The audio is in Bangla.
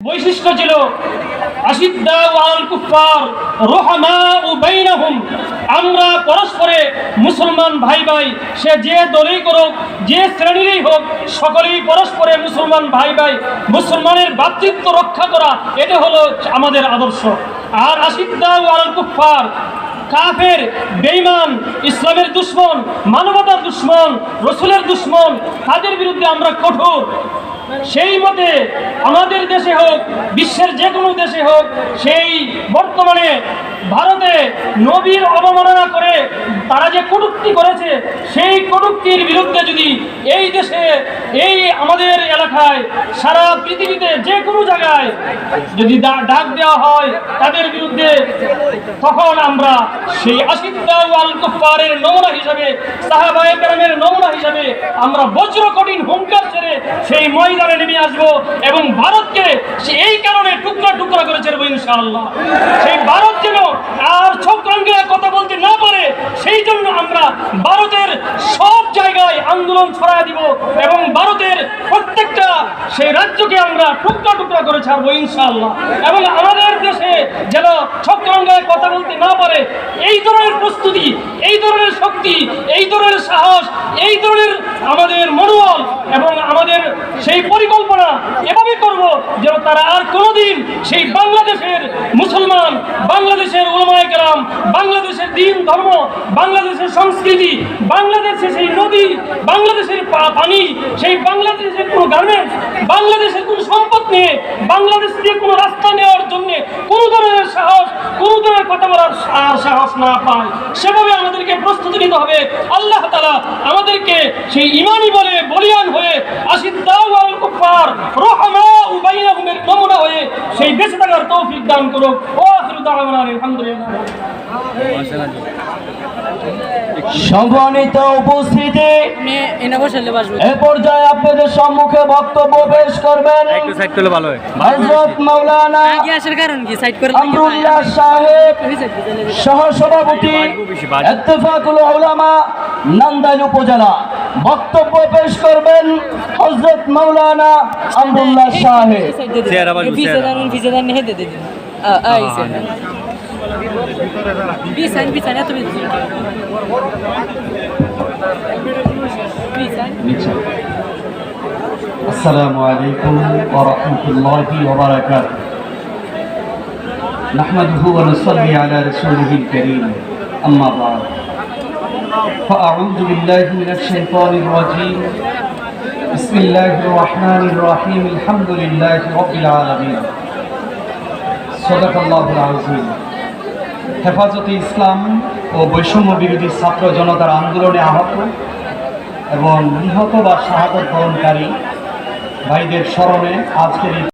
বৈশিষ্ট্য ছিল আমরা পরস্পরে মুসলমান ভাই ভাই, সে যে দলেই করুক, যে শ্রেণীরই হোক, সকলেই পরস্পরে মুসলমান ভাই ভাই। মুসলমানের ভ্রাতৃত্ব রক্ষা করা, এটা হলো আমাদের আদর্শ। আর আশিদ্দা ওয়াল কুফার কাফের, বেঈমান, ইসলামের দুশ্মন, মানবতার দুশ্মন, রসুলের দুশ্মন, তাদের বিরুদ্ধে আমরা কঠোর সেই মতে আমাদের দেশে হোক, বিশ্বের যে কোনো দেশে হোক, সেই বর্তমানে ভারতে নবীর অবমাননা করে তারা যে কটুক্তি করেছে, সেই কটুক্তির বিরুদ্ধে যদি এই দেশে, এই আমাদের এলাকায় সারা পৃথিবীতে যে কোনো জায়গায় যদি ডাক দেওয়া হয় তাদের বিরুদ্ধে, তখন আমরা সেই আশিদ্দা ওয়াল কুফারের নমুনা হিসাবে, সাহাবায়ে কেরামের নমুনা হিসাবে আমরা বজ্র সেই ময়দানে নেমে আসব এবং ভারতকে এই কারণে টুকরা টুকরা করে ছেড়ে ইনশাআল্লাহ। সেই ভারত যেন আর ছোট রঙে কথা বলতে না পারে, সেই জন্য আমরা ভারতের সব জায়গায় আন্দোলন ছড়ায় দিব এবং ভারতের প্রত্যেকটা সেই রাজ্যকে আমরা টুকরা টুকরা করে ছাড়বো ইনশাআল্লাহ। এবং আমাদের দেশে যেন ছোট রঙে কথা বলতে না পারে, এই ধরনের প্রস্তুতি, এই ধরনের শক্তি, এই ধরনের সাহস, এই ধরনের আমাদের সেই পরিকল্পনা এভাবে করব যেন তারা আর কোনোদিন সেই বাংলাদেশের মুসলমান, বাংলাদেশের ওলামায়ে গ্রাম বাংলাদেশের দিন ধর্ম, বাংলাদেশের সংস্কৃতি, বাংলাদেশের সেই নদী, বাংলাদেশের পানি, সেই বাংলাদেশের কোনো গার্মেন্টস বাংলাদেশের কোনো সম্পদ নিয়ে, বাংলাদেশ দিয়ে কোনো রাস্তা নেওয়ার জন্য কোনো ধরনের সাহস, কোনো ধরনের কথা বলার সাহস না পায়। সেভাবে আমাদেরকে প্রস্তুতি নিতে হবে। আল্লাহ তালা আমাদেরকে সেই ইমানি বলে বলিয়ান হয়ে আসিদ্দাউ আল কুফার রহমা উবাইনাহুমের নমুনা হয়ে সেই বেঁচে থাকার তৌফিক দান করুক। ও আখিরু দাওয়ানা আলহামদুলিল্লাহ। সম্মানিত উপস্থিতি এ পর্যায়ে আপনাদের সম্মুখে বক্তব্য পেশ করবেন একটু সাইড করলে ভালো হয়। হজরত মৌলানা আগে আসার কারণ কি? সাইড করে আমরুল্লাহ সাহেব সহসভাপতি ইত্তেফাকুল উলামা নান্দাইল উপজেলা। বক্তব্য পেশ করবেন হজরত মৌলানা আমরুল্লাহ সাহেব চেহারা বাজবে, পিছে চেহারা। দাঁড়ান পিছে দাঁড়ান হেঁটে দিন আইসে পিছান পিছান এত বেশি পিছান السلام عليكم ورحمة الله وبركاته نحمده ونصلي على رسوله الكريم أما بعد فأعوذ بالله من الشيطان الرجيم بسم الله الرحمن الرحيم الحمد لله رب العالمين صدق الله العظيم হেফাজতে ইসলাম ও বৈষম্য বিরোধী ছাত্র জনতার আন্দোলনে আহত এবং নিহত বা শাহাদত বরণকারী ভাইদের স্মরণে আজকের এই